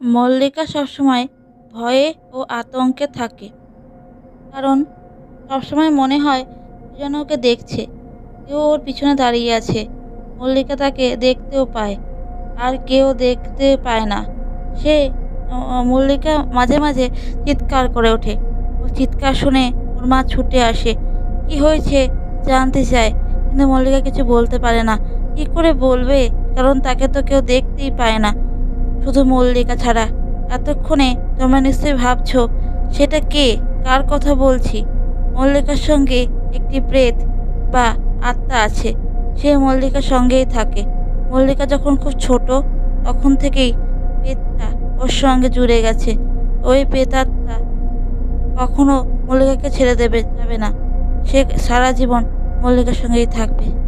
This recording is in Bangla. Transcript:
মল্লিকা সবসময় ভয়ে ও আতঙ্কে থাকে। কারণ সবসময় মনে হয় যেন ওকে দেখছে। কেউ ওর পিছনে দাঁড়িয়ে আছে। মল্লিকা তাকে দেখতেও পায়। আর কেউ দেখতে পায় না। সে মল্লিকা মাঝে মাঝে চিৎকার করে ওঠে। ও চিৎকার শুনে ওর মা ছুটে আসে। কি হয়েছে? জানতে চায় কিন্তু মল্লিকা কিছু বলতে পারে না। কি করে বলবে? কারণ তাকে তো কেউ দেখতেই পায় না। শুধু মল্লিকা ছাড়া। এতক্ষণে তোমরা নিশ্চয়ই ভাবছ, সেটা কে? কার কথা বলছি? মল্লিকার সঙ্গে একটি প্রেত বা আত্মা আছে, সে মল্লিকার সঙ্গেই থাকে। মল্লিকা যখন খুব ছোট, তখন থেকেই প্রেতটা ওর সঙ্গে জুড়ে গেছে। ওই প্রেতাত্মা কখনো মল্লিকাকে ছেড়ে দেবে, যাবে না। সে সারা জীবন মল্লিকার সঙ্গেই থাকবে।